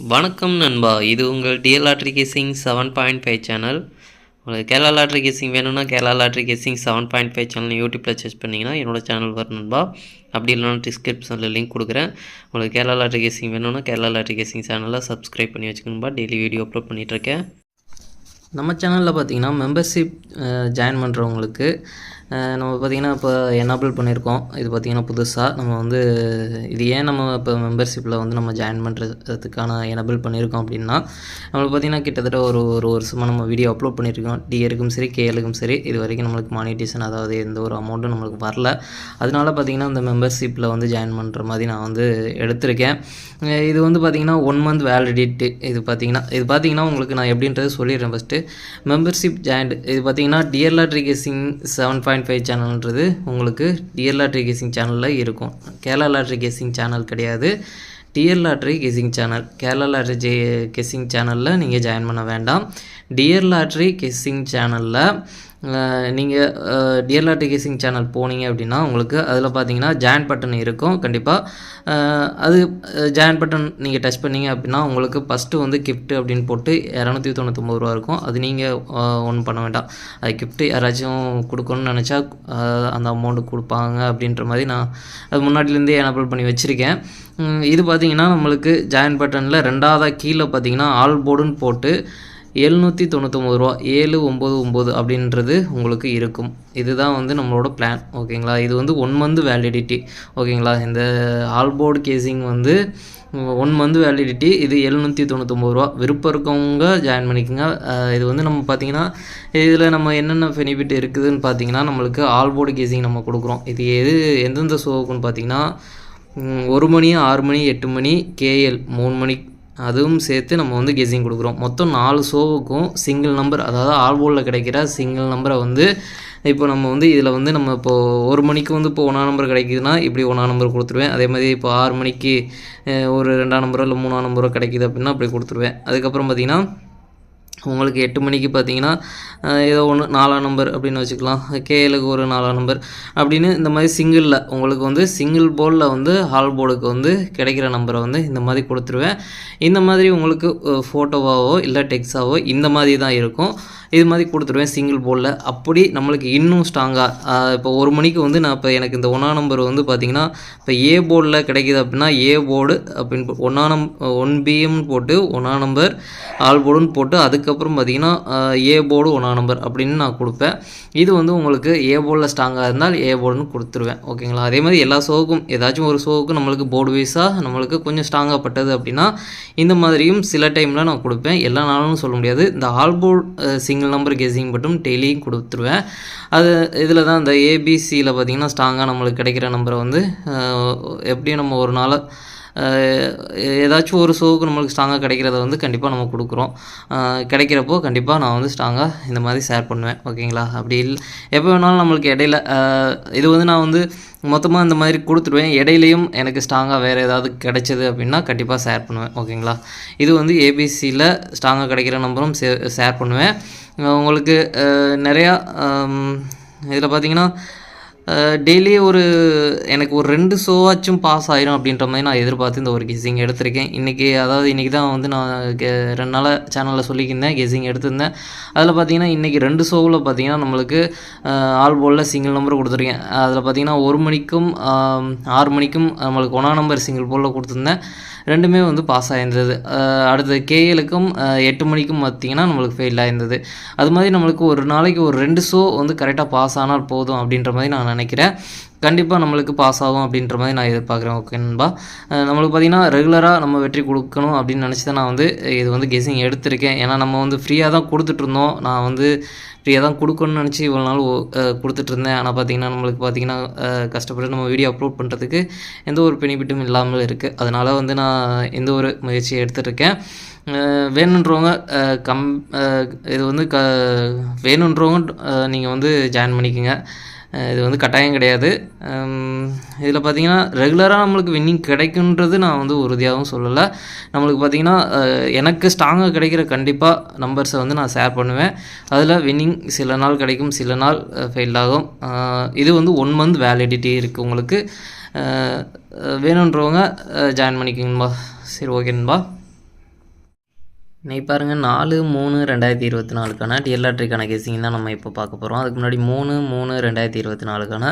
வணக்கம் நண்பா. இது உங்கள் DL lottery guessing seven point five channel. உங்களுக்கு கேரளா லாட்ரி கேசிங் வேணும்னா Kerala lottery guessing seven point five channel யூடியூப்பில் சர்ச் பண்ணிங்கன்னா என்னோட சேனல் வரும் நண்பா. அப்படி இல்லைனா டிஸ்கிரிப்ஷனில் லிங்க் கொடுக்குறேன். உங்களுக்கு கேரளா லாட்ரி கேசிங் வேணும்னா கேரளா லாட்ரி கேசிங் சேனலை சப்ஸ்கிரைப் பண்ணி வச்சுக்கணும்பா டெய்லி வீடியோ அப்லோட் பண்ணிகிட்ருக்கேன் நம்ம சேனலில் பார்த்தீங்கன்னா மெம்பர்ஷிப் ஜாயின் பண்ணுறவங்களுக்கு நம்ம பார்த்திங்கன்னா இப்போ என்னபிள் பண்ணியிருக்கோம். இது பார்த்திங்கன்னா புதுசாக நம்ம வந்து இது ஏன் நம்ம இப்போ மெம்பர்ஷிப்பில் வந்து நம்ம ஜாயின் பண்ணுறதுக்கான எனபிள் பண்ணியிருக்கோம் அப்படின்னா நம்மளுக்கு பார்த்திங்கன்னா கிட்டத்தட்ட ஒரு ஒரு வருஷமாக நம்ம வீடியோ அப்லோட் பண்ணியிருக்கோம். டிஆருக்கும் சரி கேஎலுக்கும் சரி இது வரைக்கும் நம்மளுக்கு மானிட்டேஷன் அதாவது எந்த ஒரு அமௌண்ட்டும் நம்மளுக்கு வரல. அதனால பார்த்திங்கன்னா இந்த மெம்பர்ஷிப்பில் வந்து ஜாயின் பண்ணுற மாதிரி நான் வந்து எடுத்திருக்கேன். இது வந்து பார்த்திங்கன்னா ஒன் மந்த் வேலிடிட்டு இது பார்த்திங்கன்னா இது பார்த்திங்கன்னா உங்களுக்கு நான் எப்படின்றது சொல்லிடுறேன் ஃபஸ்ட்டு மெம்பர்ஷிப் ஜாயின்ட் இது பார்த்திங்கன்னா dear lottery guessing seven point five சேனல்ன்றது உங்களுக்கு டிஎல் லாட்ரி கேசிங் சேனலில் இருக்கும். கேரளா லாட்ரி கேசிங் சேனல் கிடையாது. DL lottery guessing channel Kerala lottery J guessing சேனலில் நீங்கள் ஜாயின் பண்ண வேண்டாம். டிஎல் லாட்ரி கெஸிங் சேனலில் நீங்கள் டியர் லாட்ரி சேனல் போனீங்க அப்படின்னா உங்களுக்கு அதில் பார்த்தீங்கன்னா ஜாயின் பட்டன் இருக்கும் கண்டிப்பாக அது ஜாயின் பட்டன் நீங்கள் டச் பண்ணீங்க அப்படின்னா உங்களுக்கு ஃபஸ்ட்டு வந்து கிஃப்ட்டு அப்படின்னு போட்டு இரநூத்தி தொண்ணூத்தொம்பது ரூபா இருக்கும். அது நீங்கள் ஒன்றும் பண்ண வேண்டாம். அது கிஃப்ட்டு யாராச்சும் கொடுக்கணும்னு நினச்சா அந்த அமௌண்ட்டு கொடுப்பாங்க அப்படின்ற மாதிரி நான் அது முன்னாடிலேருந்தே எனபிள் பண்ணி வச்சுருக்கேன். இது பார்த்தீங்கன்னா நம்மளுக்கு ஜாயின் பட்டனில் ரெண்டாவதாக கீழே பார்த்தீங்கன்னா ஆல் போர்டுன்னு போட்டு எழுநூற்றி தொண்ணூத்தொம்பது ரூபா ஏழு ஒம்பது ஒம்பது அப்படின்றது உங்களுக்கு இருக்கும். இதுதான் வந்து நம்மளோட பிளான் ஓகேங்களா இது வந்து ஒன் மந்த் வேலிடிட்டி ஓகேங்களா இந்த ஆல்போர்டு கேசிங் வந்து ஒன் மந்த் வேலிடிட்டி இது எழுநூற்றி தொண்ணூத்தொம்பது ரூபா. விருப்பம் இருக்கவங்க ஜாயின் பண்ணிக்கோங்க. இது வந்து நம்ம பார்த்தீங்கன்னா இதில் நம்ம என்னென்ன பெனிஃபிட் இருக்குதுன்னு பார்த்தீங்கன்னா நம்மளுக்கு ஆல்போர்டு கேசிங் நம்ம கொடுக்குறோம். இது எது எந்தெந்த ஷோவுக்குன்னு பார்த்தீங்கன்னா ஒரு மணி ஆறு மணி எட்டு மணி கேஎல் மூணு மணி அதுவும் சேர்த்து நம்ம வந்து கெஸிங் கொடுக்குறோம். மொத்தம் நாலு ஷோவுக்கும் சிங்கிள் நம்பர் அதாவது ஆல்போலில் கிடைக்கிற சிங்கிள் நம்பரை வந்து இப்போ நம்ம வந்து இதில் வந்து நம்ம இப்போது ஒரு மணிக்கு வந்து இப்போ ஒன்றா நம்பர் கிடைக்குதுன்னா இப்படி ஒன்றா நம்பர் கொடுத்துருவேன். அதே மாதிரி இப்போ ஆறு மணிக்கு ஒரு ரெண்டாம் நம்பரோ இல்லை மூணாம் நம்பரோ கிடைக்குது அப்படின்னா அப்படி கொடுத்துருவேன். அதுக்கப்புறம் பார்த்திங்கன்னா உங்களுக்கு எட்டு மணிக்கு பார்த்தீங்கன்னா ஏதோ ஒன்று நாலாம் நம்பர் அப்படின்னு வச்சுக்கலாம். கேஎலுக்கு ஒரு நாலாம் நம்பர் அப்படின்னு இந்த மாதிரி சிங்கிளில் உங்களுக்கு வந்து சிங்கிள் போர்டில் வந்து ஹால் போர்டுக்கு வந்து கிடைக்கிற நம்பரை வந்து இந்த மாதிரி கொடுத்துருவேன். இந்த மாதிரி உங்களுக்கு ஃபோட்டோவாவோ இல்லை டெக்ஸாவோ இந்த மாதிரி தான் இருக்கும். இது மாதிரி கொடுத்துருவேன் சிங்கிள் போர்டில் அப்படி நம்மளுக்கு இன்னும் ஸ்ட்ராங்காக இப்போ ஒரு மணிக்கு வந்து நான் இப்போ எனக்கு இந்த ஒன்றா நம்பர் வந்து பார்த்திங்கன்னா இப்போ ஏ போர்டில் கிடைக்கிது அப்படின்னா ஏ போர்டு அப்படின்னு ஒன்றா நம் ஒன் பிஎம்னு போட்டு ஒன்றா நம்பர் ஆல் போர்டுன்னு போட்டு அதுக்கு அதுக்கப்புறம் பார்த்தீங்கன்னா ஏ போர்டு ஒன்றா நம்பர் அப்படின்னு நான் கொடுப்பேன். இது வந்து உங்களுக்கு ஏ போர்டில் ஸ்ட்ராங்காக இருந்தால் ஏ போர்டுன்னு கொடுத்துருவேன். ஓகேங்களா அதே மாதிரி எல்லா ஷோவுக்கும் ஏதாச்சும் ஒரு ஷோவுக்கும் நம்மளுக்கு போர்டு வைஸாக நம்மளுக்கு கொஞ்சம் ஸ்ட்ராங்காக பட்டது அப்படின்னா இந்த மாதிரியும் சில டைமில் நான் கொடுப்பேன். எல்லா நாளும் சொல்ல முடியாது. இந்த all board single number guessing மட்டும் டெய்லியும் கொடுத்துருவேன். அது இதில் தான் இந்த ஏபிசியில் பார்த்தீங்கன்னா ஸ்ட்ராங்காக நம்மளுக்கு கிடைக்கிற நம்பரை வந்து எப்படியும் நம்ம ஒரு நாள் ஏதாச்சும் ஒரு ஷோவுக்கு நம்மளுக்கு ஸ்ட்ராங்காக கிடைக்கிறத வந்து கண்டிப்பாக நம்ம கொடுக்குறோம். கிடைக்கிறப்போ கண்டிப்பாக நான் வந்து ஸ்ட்ராங்காக இந்த மாதிரி ஷேர் பண்ணுவேன். ஓகேங்களா அப்படி இல்லை எப்போ வேணாலும் நம்மளுக்கு இடையில இது வந்து நான் வந்து மொத்தமாக இந்த மாதிரி கொடுத்துருவேன் இடையிலையும் எனக்கு ஸ்ட்ராங்காக வேறு ஏதாவது கிடைச்சது அப்படின்னா கண்டிப்பாக ஷேர் பண்ணுவேன். ஓகேங்களா இது வந்து ஏபிசியில் ஸ்ட்ராங்காக கிடைக்கிற நம்பரும் ஷேர் பண்ணுவேன். உங்களுக்கு நிறையா இதில் பார்த்தீங்கன்னா டெய்லி ஒரு எனக்கு ஒரு ரெண்டு ஷோவாச்சும் பாஸ் ஆயிரும் அப்படின்ற மாதிரி நான் எதிர்பார்த்து இந்த ஒரு கெஸிங் எடுத்திருக்கேன். இன்றைக்கி அதாவது இன்றைக்கி தான் வந்து நான் ரெண்டு நாளாக சேனலில் சொல்லியிருந்தேன் கெஸிங் எடுத்திருந்தேன். அதில் பார்த்தீங்கன்னா இன்றைக்கி ரெண்டு ஷோவில் பார்த்தீங்கன்னா நம்மளுக்கு ஆல் போலில் சிங்கிள் நம்பர் கொடுத்துருக்கேன். அதில் பார்த்தீங்கன்னா ஒரு மணிக்கும் ஆறு மணிக்கும் நம்மளுக்கு ஒன்றா நம்பர் சிங்கிள் போலில் கொடுத்துருந்தேன். ரெண்டுமே வந்து பாஸ் ஆயிருந்தது. அடுத்து கேஎலுக்கும் எட்டு மணிக்கும் பார்த்தீங்கன்னா நம்மளுக்கு ஃபெயில் ஆயிருந்தது. அது மாதிரி நம்மளுக்கு ஒரு நாளைக்கு ஒரு ரெண்டு ஷோ வந்து கரெக்டாக பாஸ் ஆனால் போதும் அப்படின்ற மாதிரி நான் நினைக்கிறேன். கண்டிப்பாக நம்மளுக்கு பாஸ் ஆகும் அப்படின்ற மாதிரி நான் எதிர்பார்க்குறேன் ஓகே நண்பா. நம்மளுக்கு பார்த்தீங்கன்னா ரெகுலராக நம்ம வெற்றி கொடுக்கணும் அப்படின்னு நினச்சி தான் நான் வந்து இது வந்து கெஸிங் எடுத்திருக்கேன். ஏன்னா நம்ம வந்து ஃப்ரீயாக தான் கொடுத்துட்ருந்தோம் நான் வந்து ஃப்ரீயாக தான் கொடுக்கணும்னு நினச்சி இவ்வளோ நாள் கொடுத்துட்ருந்தேன் ஆனால் பார்த்தீங்கன்னா நம்மளுக்கு பார்த்தீங்கன்னா கஷ்டப்பட்டு நம்ம வீடியோ அப்லோட் பண்ணுறதுக்கு எந்த ஒரு பெனிஃபிட்டும் இல்லாமல் இருக்குது அதனால் வந்து நான் எந்த ஒரு முயற்சியை எடுத்துருக்கேன். வேணுன்றவங்க கம் இது வந்து க வேணுன்றவங்க நீங்கள் வந்து ஜாயின் பண்ணிக்கோங்க. இது வந்து கட்டாயம் கிடையாது. இதில் பார்த்திங்கன்னா ரெகுலராக நம்மளுக்கு வின்னிங் கிடைக்குன்றது நான் வந்து உறுதியாகவும் சொல்லலை. நம்மளுக்கு பார்த்தீங்கன்னா எனக்கு ஸ்ட்ராங்காக கிடைக்கிற கண்டிப்பாக நம்பர்ஸை வந்து நான் ஷேர் பண்ணுவேன். அதில் வின்னிங் சில நாள் கிடைக்கும் சில நாள் ஃபெயில் ஆகும். இது வந்து ஒன் மந்த் வேலிடிட்டி இருக்குது உங்களுக்கு. வேணுன்றவங்க ஜாயின் பண்ணிக்கிங்கன்பா. சரி ஓகேன்பா இன்றைக்கி பாருங்கள் நாலு மூணு ரெண்டாயிரத்தி இருபத்தி நாலுக்கான டிஎல்ஆர்ட்ரிக்கான கேசிங் தான் நம்ம இப்போ பார்க்க போகிறோம் அதுக்கு முன்னாடி மூணு மூணு ரெண்டாயிரத்தி இருபத்தி நாலுக்கான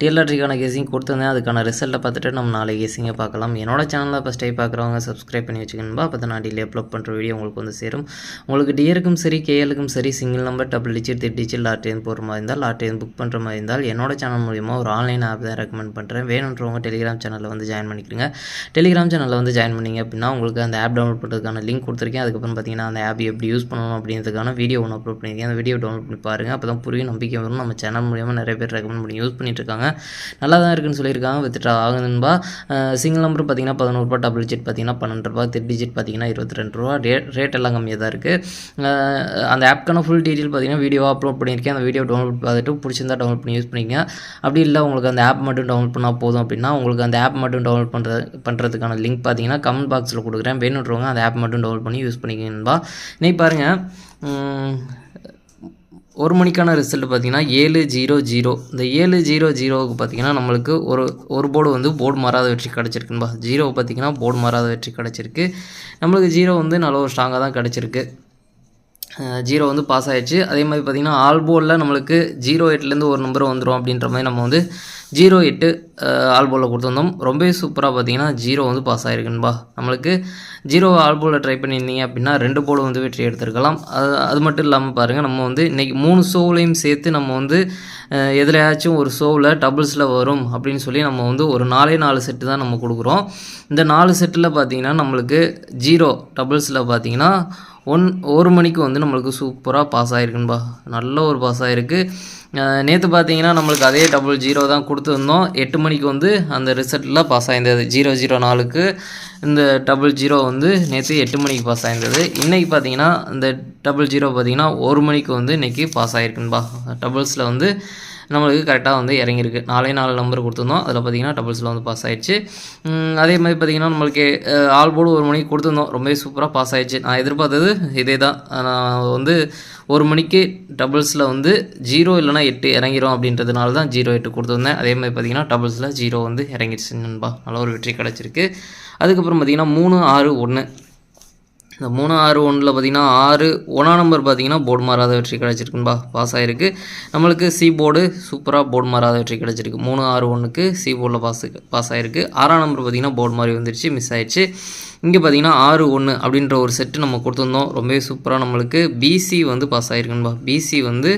டிஎல்ஆர்ட்ரிக்கான கேசிங் கொடுத்துருந்தேன். அதுக்கான ரிசல்ட்டை பார்த்துட்டு நம்ம நாளை கேசிங்கை பார்க்கலாம். என்னோட சேனலில் ஃபஸ்ட் டைம் பார்க்குறவங்க சப்ஸ்கிரைப் பண்ணி வச்சுக்கணும்பா. அப்போ தான் நான் டெய்லி அப்லோட் பண்ணுற வீடியோ உங்களுக்கு வந்து சேரும். உங்களுக்கு டிஎருக்கும் சரி கேஎலுக்கும் சரி single number double digit three digit லாட்ரியன் போகிற மாதிரி இருந்தால் லாட்ரியன் புக் பண்ணுற மாதிரி இருந்தால் என்னோட சேனல் மூலிமா ஒரு ஆன்லைன் ஆப் தான் ரெக்கமெண்ட் பண்ணுறேன் வேணுன்றவங்க டெலிகிராம் சேனலில் வந்து ஜாயின் பண்ணிக்கிறீங்க டெலிகிராம் சேனலில் வந்து ஜாயின் பண்ணிங்க அப்படின்னா உங்களுக்கு அந்த ஆப் டவுன்லோட் பண்ணுறதுக்கான லிங்க் கொடுத்துருக்கேன். அதுக்கப்புறம் பார்த்தீங்கன்னா அந்த ஆப் எப்படி யூஸ் பண்ணணும் அப்படின்றதுக்கான வீடியோ ஒன்று அப்லோட் பண்ணியிருக்கேன். அந்த வீடியோ டவுன்லோட் பண்ணி பாருங்கள் அப்போ தான் புரியும் நம்பிக்கை வரும். நம்ம சேனல் மூலியமாக நிறைய பேர் ரெக்கமெண்ட் பண்ணி யூஸ் பண்ணிட்டு இருக்காங்க நல்லா தான் இருக்குன்னு சொல்லியிருக்காங்க வித்துட்டு ஆகுதுன்பா சிங்கிள் நம்பர் பார்த்தீங்கன்னா பதினோருபா டபுள் டிஜிட் பார்த்தீங்கன்னா பன்னெண்டு ரூபா த்ரீ டிஜிட் பார்த்தீங்கன்னா இருபத்தி ரெண்டு ரூபா. ரேட் ரேட் எல்லாம் கம்மியாக தான் இருக்குது அந்த ஆப்க்கான ஃபுல் டீட்டெயில் பார்த்தீங்கன்னா வீடியோவாக அப்லோட் பண்ணியிருக்கேன். அந்த வீடியோ டவுன்லோட் பார்த்துட்டு பிடிச்சிருந்தா டவுன்லோட் பண்ணி யூஸ் பண்ணிக்கங்க. அப்படி இல்லை உங்களுக்கு அந்த ஆப் மட்டும் டவுன்லோட் பண்ணால் போதும் அப்படின்னா உங்களுக்கு அந்த ஆப் மட்டும் டவுன்லோட் பண்ணுறது பண்ணுறதுக்கான லிங்க் பார்த்தீங்கன்னா கமெண்ட் பாக்ஸில் கொடுக்குறேன். வேணுன்றவங்க அந்த ஆப் மட்டும் டவுன்லோட் பண்ணி யூஸ் பண்ணி என்பா இன்னைக்கு பாருங்கள் ஒரு மணிக்கான ரிசல்ட் பார்த்தீங்கன்னா ஏழு ஜீரோ ஜீரோ. இந்த ஏழு ஜீரோ ஜீரோவுக்கு பார்த்தீங்கன்னா நம்மளுக்கு ஒரு ஒரு போர்டு வந்து போர்டு மாறாத வெற்றி கிடச்சிருக்குன்பா. ஜீரோ பார்த்தீங்கன்னா போர்டு மாறாத வெற்றி கிடச்சிருக்கு. நம்மளுக்கு ஜீரோ வந்து நல்ல ஒரு ஸ்ட்ராங்காக தான் கிடச்சிருக்கு. ஜீரோ வந்து பாஸ் ஆகிடுச்சு அதே மாதிரி பார்த்திங்கன்னா ஆல்போலில் நம்மளுக்கு ஜீரோ எட்டுலேருந்து ஒரு நம்பர் வந்துடும் அப்படின்ற மாதிரி நம்ம வந்து ஜீரோ எட்டு ஆல்போலில் கொடுத்துருந்தோம் ரொம்பவே சூப்பராக பார்த்தீங்கன்னா ஜீரோ வந்து பாஸ் ஆகிருக்குன்பா நம்மளுக்கு ஜீரோ ஆல்போலில் ட்ரை பண்ணியிருந்தீங்க அப்படின்னா ரெண்டு போலும் வந்து வெற்றி எடுத்திருக்கலாம். அது அது மட்டும் இல்லாமல் பாருங்கள் நம்ம வந்து இன்றைக்கி மூணு ஷோலையும் சேர்த்து நம்ம வந்து எதுலையாச்சும் ஒரு ஷோவில் டபுள்ஸில் வரும் அப்படின்னு சொல்லி நம்ம வந்து ஒரு நாலே நாலு செட்டு தான் நம்ம கொடுக்குறோம். இந்த நாலு செட்டில் பார்த்தீங்கன்னா நம்மளுக்கு ஜீரோ டபுள்ஸில் பார்த்தீங்கன்னா ஒன் ஒரு மணிக்கு வந்து நம்மளுக்கு சூப்பராக பாஸ் ஆகிருக்குன்பா நல்ல ஒரு பாஸ் ஆகிருக்கு நேற்று பார்த்தீங்கன்னா நம்மளுக்கு அதே டபுள் ஜீரோ தான் கொடுத்துருந்தோம். எட்டு மணிக்கு வந்து அந்த ரிசல்ட்டில் பாஸ் ஆகிருந்தது ஜீரோ ஜீரோ நாலுக்கு. இந்த டபுள் ஜீரோ வந்து நேற்று எட்டு மணிக்கு பாஸ் ஆயிருந்தது. இன்றைக்கி பார்த்தீங்கன்னா இந்த டபுள் ஜீரோ பார்த்தீங்கன்னா ஒரு மணிக்கு வந்து இன்றைக்கி பாஸ் ஆகிருக்குன்பா டபுள்ஸில் வந்து நம்மளுக்கு கரெக்டாக வந்து இறங்கியிருக்கு. நாலே நாலு நம்பர் கொடுத்துருந்தோம். அதில் பார்த்தீங்கன்னா டபுள்ஸில் வந்து பாஸ் ஆகிடுச்சு அதே மாதிரி பார்த்திங்கன்னா நம்மளுக்கு ஆல் போர்டு ஒரு மணிக்கு கொடுத்துருந்தோம். ரொம்பவே சூப்பராக பாஸ் ஆகிடுச்சு நான் எதிர்பார்த்தது இதே தான் நான் வந்து ஒரு மணிக்கு டபுள்ஸில் வந்து ஜீரோ இல்லைனா எட்டு இறங்கிரும் அப்படின்றதுனால தான் ஜீரோ எட்டு கொடுத்துருந்தேன். அதே மாதிரி பார்த்திங்கன்னா டபுள்ஸில் ஜீரோ வந்து இறங்கிடுச்சு நண்பா. நல்ல ஒரு வெற்றி கிடச்சிருக்கு. அதுக்கப்புறம் பார்த்திங்கன்னா மூணு ஆறு ஒன்று இந்த மூணு ஆறு ஒன்றில் பார்த்தீங்கன்னா ஆறு ஒன்றாம் நம்பர் பார்த்தீங்கன்னா போர்டு மாறாத வெற்றி கிடச்சிருக்குன்பா பாஸ் ஆகிருக்கு நம்மளுக்கு சி போர்டு சூப்பராக போர்டு மாறாத வெற்றி கிடச்சிருக்கு. மூணு ஆறு ஒன்றுக்கு சி போர்டில் பாஸ் பாஸ் ஆகிருக்கு ஆறாம் நம்பர் பார்த்தீங்கன்னா போர்டு மாதிரி வந்துருச்சு மிஸ் ஆயிடுச்சு. இங்கே பார்த்தீங்கன்னா ஆறு ஒன்று அப்படின்ற ஒரு செட்டு நம்ம கொடுத்துருந்தோம். ரொம்பவே சூப்பராக நம்மளுக்கு பிசி வந்து பாஸ் ஆகிருக்குன்பா பிசி வந்து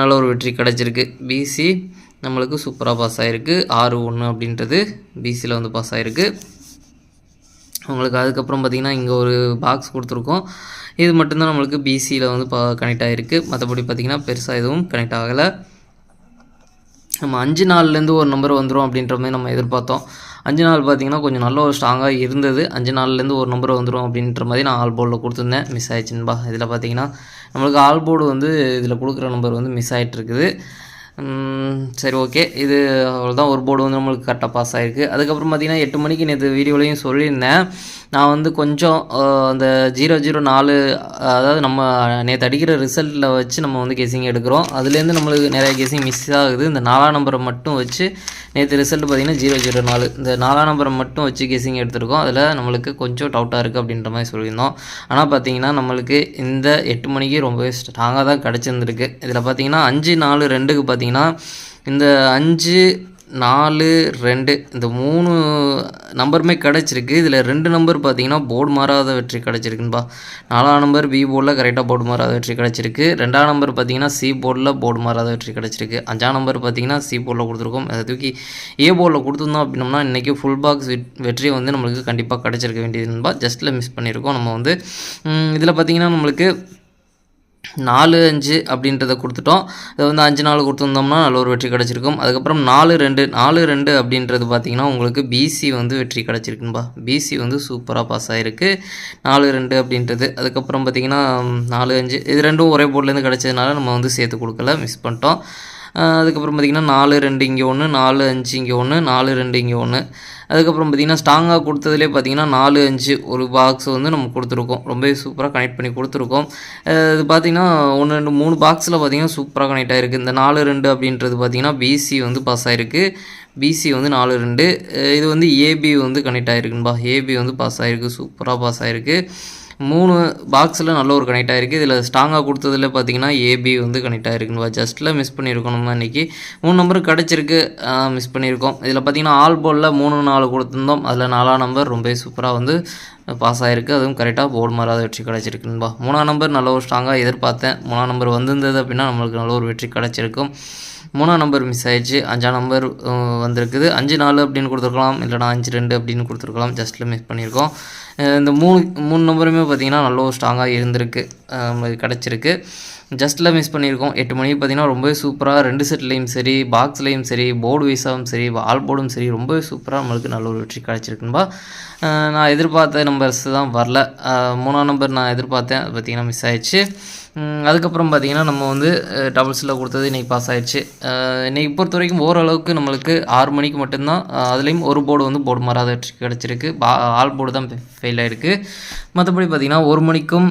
நல்ல ஒரு வெற்றி கிடச்சிருக்கு. பிசி நம்மளுக்கு சூப்பராக பாஸ் ஆகிருக்கு ஆறு ஒன்று அப்படின்றது பிசியில் வந்து பாஸ் ஆகிருக்கு உங்களுக்கு அதுக்கப்புறம் பார்த்திங்கன்னா இங்கே ஒரு பாக்ஸ் கொடுத்துருக்கோம். இது மட்டும்தான் நம்மளுக்கு பிசியில் வந்து பா கனெக்ட் ஆகிருக்கு மற்றபடி பார்த்திங்கன்னா பெருசாக எதுவும் கனெக்ட் ஆகலை. நம்ம அஞ்சு நாள்லேருந்து ஒரு நம்பர் வந்துடும் அப்படின்ற மாதிரி நம்ம எதிர்பார்த்தோம். அஞ்சு நாள் பார்த்திங்கன்னா கொஞ்சம் நல்ல ஒரு ஸ்ட்ராங்காக இருந்தது. அஞ்சு நாள்லேருந்து ஒரு நம்பர் வந்துடும் அப்படின்ற மாதிரி நான் ஆல் போர்டில் கொடுத்துருந்தேன். மிஸ் ஆயிடுச்சுன்பா இதில் பார்த்திங்கன்னா நம்மளுக்கு ஆல் போர்டு வந்து இதில் கொடுக்குற நம்பர் வந்து மிஸ் ஆகிட்டு இருக்குது சரி ஓகே இது அவ்வளோதான் ஒரு போர்டு வந்து நம்மளுக்கு கரெக்டாக பாஸ் ஆகிருக்கு அதுக்கப்புறம் பார்த்திங்கன்னா எட்டு மணிக்கு நேற்று வீடியோலையும் சொல்லியிருந்தேன். நான் வந்து கொஞ்சம் அந்த ஜீரோ ஜீரோ நாலு அதாவது நம்ம நேற்று அடிக்கிற ரிசல்ட்டில் வச்சு நம்ம வந்து கெஸிங் எடுக்கிறோம். அதுலேருந்து நம்மளுக்கு நிறைய கெஸிங் மிஸ் ஆகுது. இந்த நாலாம் நம்பரை மட்டும் வச்சு நேற்று ரிசல்ட் பார்த்திங்கன்னா ஜீரோ ஜீரோ நாலு. இந்த நாலாம் நம்பரை மட்டும் வச்சு கெஸிங் எடுத்திருக்கோம். அதில் நம்மளுக்கு கொஞ்சம் டவுட்டாக இருக்குது அப்படின்ற மாதிரி சொல்லியிருந்தோம். ஆனால் பார்த்தீங்கன்னா நம்மளுக்கு இந்த எட்டு மணிக்கு ரொம்பவே ஸ்ட்ராங்காக தான் கிடச்சிருந்துருக்கு. இதில் பார்த்தீங்கன்னா அஞ்சு நாலு ரெண்டுக்கு பார்த்தீங்கன்னா இந்த அஞ்சு நாலு ரெண்டு இந்த மூணு நம்பருமே கிடச்சிருக்கு. இதில் ரெண்டு நம்பர் பார்த்தீங்கன்னா போர்டு மாறாத வெற்றி கிடச்சிருக்குன்பா நாலாம் நம்பர் பி போர்டில் கரெக்டாக போர்டு மாறாத வெற்றி கிடச்சிருக்கு. ரெண்டாம் நம்பர் பார்த்தீங்கன்னா சி போர்டில் போர்டு மாறாத வெற்றி கிடச்சிருக்கு. அஞ்சாம் நம்பர் பார்த்தீங்கன்னா சி போர்டில் கொடுத்துருக்கோம். அதை தூக்கி ஏ போர்டில் கொடுத்துருந்தோம் அப்படின்னோம்னா இன்றைக்கி ஃபுல் பாக்ஸ் வெற்றி வந்து நம்மளுக்கு கண்டிப்பாக கிடச்சிருக்க வேண்டியதுன்பா ஜஸ்ட்டில் மிஸ் பண்ணியிருக்கோம். நம்ம வந்து இதில் பார்த்தீங்கன்னா நம்மளுக்கு நாலு அஞ்சு அப்படின்றத கொடுத்துட்டோம். இதை வந்து அஞ்சு நாலு கொடுத்துருந்தோம்னா நல்ல ஒரு வெற்றி கிடச்சிருக்கும். அதுக்கப்புறம் நாலு ரெண்டு நாலு ரெண்டு அப்படின்றது பார்த்திங்கன்னா உங்களுக்கு பிசி வந்து வெற்றி கிடச்சிருக்குன்பா. பிசி வந்து சூப்பராக பாஸ் ஆகிருக்கு நாலு ரெண்டு அப்படின்றது. அதுக்கப்புறம் பார்த்திங்கன்னா நாலு அஞ்சு. இது ரெண்டும் ஒரே போர்ட்லேருந்து கிடச்சதுனால நம்ம வந்து சேர்த்து கொடுக்கல. மிஸ் பண்ணிட்டோம். அதுக்கப்புறம் பார்த்திங்கன்னா நாலு ரெண்டு இங்கே ஒன்று நாலு அஞ்சு இங்கே ஒன்று நாலு ரெண்டு இங்கே ஒன்று அதுக்கப்புறம் பார்த்திங்கன்னா ஸ்ட்ராங்காக கொடுத்ததுலேயே பார்த்திங்கன்னா நாலு அஞ்சு ஒரு பாக்ஸ் வந்து நம்ம கொடுத்துருக்கோம். ரொம்பவே சூப்பராக கனெக்ட் பண்ணி கொடுத்துருக்கோம். இது பார்த்திங்கன்னா ஒன்று ரெண்டு மூணு பாக்ஸில் பார்த்திங்கன்னா சூப்பராக கனெக்ட் ஆகிருக்கு இந்த நாலு ரெண்டு அப்படின்றது பார்த்திங்கன்னா பிசி வந்து பாஸ் ஆகிருக்கு பிசி வந்து நாலு ரெண்டு. இது வந்து ஏபி வந்து கனெக்ட் ஆகிருக்குன்பா ஏபி வந்து பாஸ் ஆகிருக்கு சூப்பராக பாஸ் ஆகிருக்கு மூணு பாக்ஸில் நல்ல ஒரு கனெக்ட் ஆகிருக்கு இதில் ஸ்ட்ராங்காக கொடுத்ததுல பார்த்தீங்கன்னா ஏபி வந்து கனெக்ட் ஆகிருக்குன்னு ஜஸ்ட்டில் மிஸ் பண்ணியிருக்கோம் நம்ம இன்றைக்கி மூணு நம்பர் கிடச்சிருக்கு. மிஸ் பண்ணியிருக்கோம் இதில் பார்த்தீங்கன்னா ஆல் போலில் மூணு நாலு கொடுத்துருந்தோம். அதில் நாலாம் நம்பர் ரொம்ப சூப்பராக வந்து பாஸ் ஆகிருக்கு அதுவும் கரெக்டாக போர்டு மாறாத வெற்றி கிடச்சிருக்குன்பா மூணாம் நம்பர் நல்ல ஒரு ஸ்ட்ராங்காக எதிர்பார்த்தேன். மூணாம் நம்பர் வந்திருந்தது அப்படின்னா நம்மளுக்கு நல்ல ஒரு வெற்றி கிடச்சிருக்கும். மூணாம் நம்பர் மிஸ் ஆயிடுச்சு. அஞ்சாம் நம்பர் வந்திருக்குது. அஞ்சு நாலு அப்படின்னு கொடுத்துருக்கலாம். இல்லைனா அஞ்சு ரெண்டு அப்படின்னு கொடுத்துருக்கலாம். ஜஸ்ட்டில் மிஸ் பண்ணியிருக்கோம். இந்த மூணு மூணு நம்பருமே பார்த்தீங்கன்னா நல்ல ஒரு ஸ்ட்ராங்காக இருந்திருக்கு. நம்மளுக்கு கிடச்சிருக்கு. ஜஸ்ட்டில் மிஸ் பண்ணியிருக்கோம். எட்டு மணிக்கு பார்த்தீங்கன்னா ரொம்பவே சூப்பராக ரெண்டு செட்லேயும் சரி பாக்ஸ்லேயும் சரி போர்டு வைஸாகவும் சரி ஆல் போர்டும் சரி ரொம்பவே சூப்பராக நம்மளுக்கு நல்ல ஒரு வெற்றி கிடச்சிருக்குன்பா நான் எதிர்பார்த்த நம்பர்ஸ் தான் வரல. மூணாம் நம்பர் நான் எதிர்பார்த்தேன். அது பார்த்தீங்கன்னா மிஸ் ஆயிடுச்சு. அதுக்கப்புறம் பார்த்தீங்கன்னா நம்ம வந்து டபுள்ஸில் கொடுத்தது இன்றைக்கி பாஸ் ஆகிடுச்சு இன்றைக்கி இன்னைக்கு பொறுத்த வரைக்கும் ஓரளவுக்கு நம்மளுக்கு ஆறு மணிக்கு மட்டும்தான் அதுலேயும் ஒரு போர்டு வந்து போர்டு மாறாத வெற்றி கிடச்சிருக்கு. பா ஆல் போர்டு தான் ஃபெயில் ஆகிருக்கு மற்றபடி பார்த்தீங்கன்னா ஒரு மணிக்கும்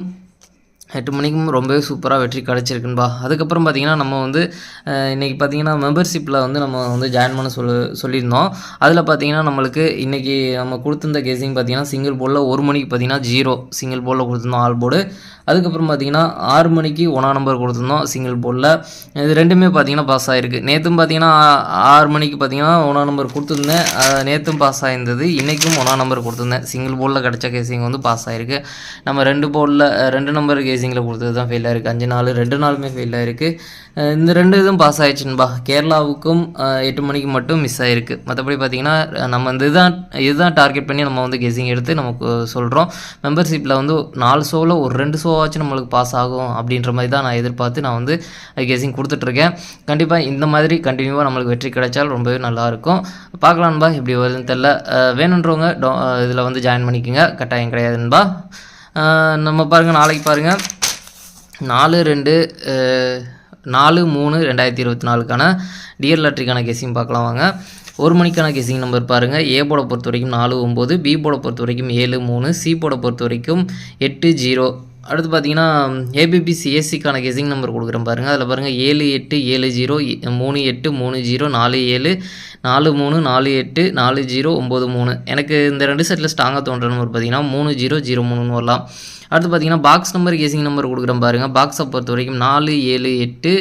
எட்டு மணிக்கும் ரொம்பவே சூப்பராக வெற்றி கிடச்சிருக்குன்பா அதுக்கப்புறம் பார்த்தீங்கன்னா நம்ம வந்து இன்றைக்கி பார்த்திங்கன்னா பார்த்தீங்கன்னா மெம்பர்ஷிப்பில் வந்து நம்ம வந்து ஜாயின் பண்ண சொல்லு சொல்லியிருந்தோம். அதில் பார்த்தீங்கன்னா நம்மளுக்கு இன்றைக்கி நம்ம கொடுத்துருந்த கேசிங் பார்த்தீங்கன்னா சிங்கிள் போர்டில் ஒரு மணிக்கு பார்த்தீங்கன்னா ஜீரோ சிங்கிள் போர்டில் கொடுத்துருந்தோம் ஆல் போர்டு அதுக்கப்புறம் பார்த்தீங்கன்னா ஆறு மணிக்கு ஒன்றா நம்பர் கொடுத்துருந்தோம் சிங்கிள் போர்டில் இது ரெண்டுமே பார்த்தீங்கன்னா பாஸ் ஆகிருக்கு நேற்றும் பார்த்தீங்கன்னா ஆறு மணிக்கு பார்த்தீங்கன்னா ஒன்றா நம்பர் கொடுத்துருந்தேன். நேற்றும் பாஸ் ஆகிருந்தது இன்றைக்கும் ஒன்றா நம்பர் கொடுத்துருந்தேன். சிங்கிள் போர்டில் கிடச்ச கேசிங் வந்து பாஸ் ஆகிருக்கு நம்ம ரெண்டு போர்டில் ரெண்டு நம்பர் கேசிங்கில் கொடுத்தது தான் ஃபெயில் ஆகிருக்கு அஞ்சு நாள் ரெண்டு நாளுமே ஃபெயில் ஆகிருக்கு இந்த ரெண்டு இதுவும் பாஸ் ஆயிடுச்சுன்பா கேரளாவுக்கும் எட்டு மணிக்கு மட்டும் மிஸ் ஆகிருக்கு மற்றபடி பார்த்தீங்கன்னா நம்ம இந்த இதுதான் இதுதான் டார்கெட் பண்ணி நம்ம வந்து கெஸிங் எடுத்து நமக்கு சொல்கிறோம் மெம்பர்ஷிப்பில் வந்து நாலு ஷோவில் ஒரு ரெண்டு ஷோவாச்சும் நம்மளுக்கு பாஸ் ஆகும் அப்படின்ற மாதிரி தான் நான் எதிர்பார்த்து நான் வந்து கெஸிங் கொடுத்துட்ருக்கேன். கண்டிப்பாக இந்த மாதிரி கண்டினியூவாக நம்மளுக்கு வெற்றி கிடைச்சால் ரொம்பவே நல்லாயிருக்கும் பார்க்கலான்பா எப்படி வருதுன்னு தெரில வேணுன்றவங்க டோ இதில் வந்து ஜாயின் பண்ணிக்கோங்க. கட்டாயம் கிடையாதுன்பா நம்ம பாருங்கள் நாளைக்கு பாருங்கள் நாலு ரெண்டு நாலு மூணு ரெண்டாயிரத்தி இருபத்தி நாலுக்கான டியர் லாட்ரிக்கான கெஸிங் பார்க்கலாம் வாங்க. ஒரு மணிக்கான கெஸிங் நம்பர் பாருங்கள் ஏ போட பொறுத்த வரைக்கும் நாலு ஒம்பது பி போட பொறுத்த வரைக்கும் ஏழு மூணு சி போட பொறுத்த வரைக்கும் எட்டு ஜீரோ அடுத்து பார்த்தீங்கன்னா ஏபிபிசி ஏசிக்கான கெஸிங் நம்பர் கொடுக்குறேன் பாருங்கள் அதில் பாருங்கள் ஏழு எட்டு ஏழு ஜீரோ மூணு எட்டு மூணு ஜீரோ நாலு ஏழு நாலு மூணு நாலு எட்டு நாலு ஜீரோ ஒம்பது மூணு. எனக்கு இந்த ரெண்டு செட்டில் ஸ்ட்ராங்காக தோன்ற நம்பர் பார்த்தீங்கன்னா மூணு ஜீரோ ஜீரோ மூணுன்னு வரலாம். அடுத்து பார்த்தீங்கன்னா பாக்ஸ் நம்பர் கேசிங் நம்பர் கொடுக்குறேன் பாருங்கள் பாக்ஸை பொறுத்த வரைக்கும் நாலு ஏழு எட்டு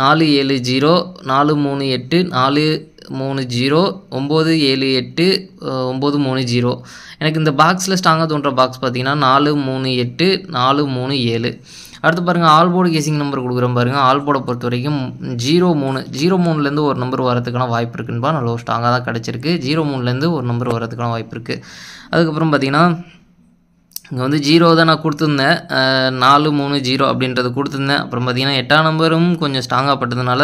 நாலு ஏழு ஜீரோ நாலு மூணு எட்டு நாலு மூணு ஜீரோ ஒம்பது ஏழு எட்டு ஒம்பது மூணு ஜீரோ. எனக்கு இந்த பாக்ஸில் ஸ்ட்ராங்காக தோன்ற பாக்ஸ் பார்த்தீங்கன்னா நாலு மூணு எட்டு நாலு மூணு ஏழு. அடுத்து பாருங்கள் ஆல் போர்டு கேசிங் நம்பர் கொடுக்குறேன் பாருங்கள் ஆல் போர்டை பொறுத்த வரைக்கும் ஜீரோ மூணு ஜீரோ மூணுலேருந்து ஒரு நம்பர் வரதுக்கான வாய்ப்பு இருக்குன்பா நல்ல ஒரு ஸ்ட்ராங்காக தான் கிடச்சிருக்கு. ஜீரோ மூணுலேருந்து ஒரு நம்பர் வரதுக்கான வாய்ப்பு இருக்குது அதுக்கப்புறம் பார்த்தீங்கன்னா இங்கே வந்து ஜீரோ தான் நான் கொடுத்துருந்தேன். நாலு மூணு ஜீரோ அப்படின்றது கொடுத்துருந்தேன். அப்புறம் பார்த்திங்கன்னா எட்டாம் நம்பரும் கொஞ்சம் ஸ்ட்ராங்காக பட்டதுனால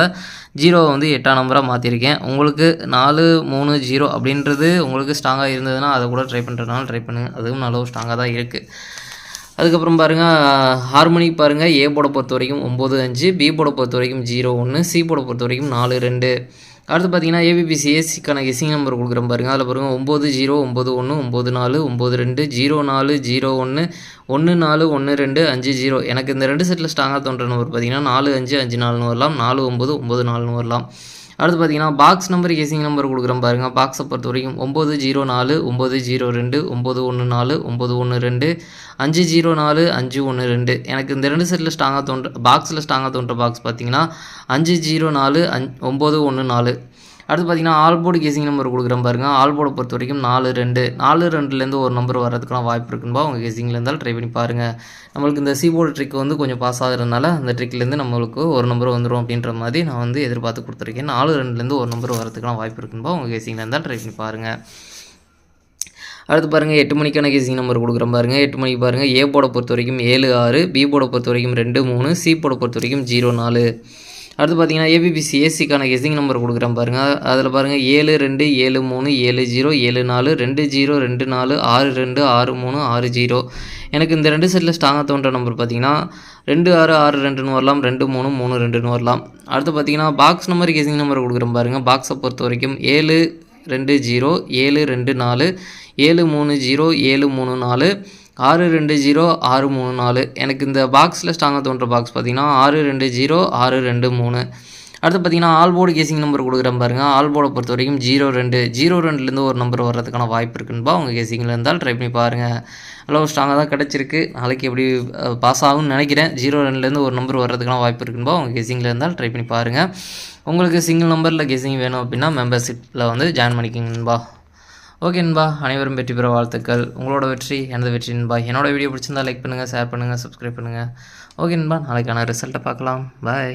ஜீரோவை வந்து எட்டாம் நம்பராக மாற்றிருக்கேன் உங்களுக்கு நாலு மூணு ஜீரோ அப்படின்றது உங்களுக்கு ஸ்ட்ராங்காக இருந்ததுன்னா அதை கூட ட்ரை பண்ணுறதுனால ட்ரை பண்ணுங்கள் அதுவும் நல்ல ஸ்ட்ராங்காக தான் இருக்குது அதுக்கப்புறம் பாருங்கள் ஹார்மோனிக் பாருங்கள் ஏ போட பொறுத்த வரைக்கும் ஒம்பது அஞ்சு. பி போட பொறுத்த வரைக்கும் ஜீரோ ஒன்று சி போட பொறுத்த வரைக்கும் நாலு ரெண்டு. அடுத்து பார்த்தீங்கன்னா ஏபிபிசி ஏசிக்கான கெஸிங் நம்பர் கொடுக்குறேன் பாருங்கள் அதில் பாருங்கள் ஒம்பது ஜீரோ ஒம்பது ஒன்று ஒம்பது நாலு ஒம்பது ரெண்டு ஜீரோ நாலு ஜீரோ ஒன்று ஒன்று நாலு ஒன்று ரெண்டு அஞ்சு ஜீரோ. எனக்கு இந்த ரெண்டு செட்டில் ஸ்ட்ராங்காக தோன்ற நம்பர் பார்த்தீங்கன்னா நாலு அஞ்சு அஞ்சு நாலுன்னு வரலாம். நாலு ஒம்பது ஒம்பது நாலுன்னு வரலாம். அடுத்து பார்த்தீங்கன்னா பாக்ஸ் நம்பர் கேசிங் நம்பர் கொடுக்குறேன் பாருங்கள் பாக்ஸை பொறுத்த வரைக்கும் ஒம்பது ஜீரோ நாலு ஒம்பது ஜீரோ ரெண்டு ஒம்பது ஒன்று நாலு ஒம்பது ஒன்று ரெண்டு அஞ்சு ஜீரோ நாலு அஞ்சு ஒன்று ரெண்டு. எனக்கு இந்த ரெண்டு செட்டில் ஸ்ட்ராங்காக தோன்ற பாக்ஸில் ஸ்ட்ராங்காக தோன்ற பாக்ஸ் பார்த்தீங்கன்னா அஞ்சு ஜீரோ நாலு அஞ் ஒம்பது ஒன்று நாலு. அடுத்து பார்த்தீங்கன்னா ஆல்போர்டு கேசிங் நம்பர் கொடுக்குறேன் பாருங்க. ஆல்போர்டை பொறுத்த வரைக்கும் நாலு ரெண்டு நாலு ரெண்டுலேருந்து ஒரு நம்பர் வரதுக்கான வாய்ப்பு இருக்குன்பா உங்கள் கேசிங்கில் இருந்தாலும் ட்ரை பண்ணி பாருங்கள் நம்மளுக்கு இந்த சீபோர்டு ட்ரிக் வந்து கொஞ்சம் பாஸ் ஆகுறதுனால அந்த ட்ரிக்லேருந்து நம்மளுக்கு ஒரு நம்பர் வந்துடும் அப்படின்ற மாதிரி நான் வந்து எதிர்பார்த்து கொடுத்துருக்கேன். நாலு ரெண்டுலேருந்து ஒரு நம்பர் வரதுக்கெல்லாம் வாய்ப்பு இருக்குன்பா உங்கள் கேசிங்கில் இருந்தால் ட்ரை பண்ணி பாருங்கள் அடுத்து பாருங்கள் எட்டு மணிக்கான கேசிங் நம்பர் கொடுக்குறேன் பாருங்கள் எட்டு மணிக்கு பாருங்கள் ஏ போட பொறுத்த வரைக்கும் ஏழு ஆறு பி போட பொறுத்த வரைக்கும் ரெண்டு மூணு சி போட பொறுத்த வரைக்கும் ஜீரோ நாலு. அடுத்து பார்த்தீங்கன்னா ஏபிபிசி ஏசிக்கான கெஸிங் நம்பர் கொடுக்குறேன் பாருங்கள் அதில் பாருங்கள் ஏழு ரெண்டு ஏழு மூணு ஏழு ஜீரோ ஏழு நாலு ரெண்டு ஜீரோ ரெண்டு நாலு ஆறு ரெண்டு ஆறு மூணு ஆறு ஜீரோ. எனக்கு இந்த ரெண்டு செட்டில் ஸ்ட்ராங்காக தோன்ற நம்பர் பார்த்தீங்கன்னா ரெண்டு ஆறு ஆறு ரெண்டுன்னு வரலாம் ரெண்டு மூணு மூணு ரெண்டுன்னு வரலாம். அடுத்து பார்த்தீங்கன்னா பாக்ஸ் நம்பர் கெஸிங் நம்பர் கொடுக்குறேன் பாருங்கள் பாக்ஸை பொறுத்த வரைக்கும் ஏழு ரெண்டு ஜீரோ ஏழு ரெண்டு நாலு ஏழு மூணு ஜீரோ ஏழு மூணு நாலு ஆறு ரெண்டு ஜீரோ ஆறு மூணு நாலு. எனக்கு இந்த பாக்ஸில் ஸ்ட்ராங்காக தோன்ற பாக்ஸ் பார்த்தீங்கன்னா ஆறு ரெண்டு ஜீரோ ஆறு ரெண்டு மூணு. அடுத்து பார்த்தீங்கன்னா ஆல்போர்டு கேசிங் நம்பர் கொடுக்குறேன் பாருங்கள் ஆல்போர்டை பொறுத்த வரைக்கும் ஜீரோ ரெண்டு ஜீரோ ரெண்டுலேருந்து ஒரு நம்பர் வர்றதுக்கான வாய்ப்பு இருக்குன்பா உங்கள் கேசிங்கில் இருந்தால் ட்ரை பண்ணி பாருங்கள் அளவு ஸ்ட்ராங்காக தான் கிடச்சிருக்கு. நாளைக்கு எப்படி பாஸ் ஆகும்னு நினைக்கிறேன். ஜீரோ ரெண்டுலேருந்து ஒரு நம்பர் வர்றதுக்கான வாய்ப்பு இருக்குன்பா உங்கள் கேசிங்கில் இருந்தால் ட்ரை பண்ணி பாருங்கள் உங்களுக்கு சிங்கிள் நம்பரில் கேசிங் வேணும் அப்படின்னா மெம்பர்ஷிப்பில் வந்து ஜாயின் பண்ணிக்கிங்கன்பா ஓகே நண்பா அனைவரும் வெற்றி பெற வாழ்த்துக்கள். உங்களோட வெற்றி எனது வெற்றி நண்பா. என்னோட வீடியோ பிடிச்சிருந்தா லைக் பண்ணுங்கள் ஷேர் பண்ணுங்கள் சப்ஸ்கிரைப் பண்ணுங்கள் ஓகே நண்பா நாளைக்கான ரிசல்ட்டை பார்க்கலாம். பாய்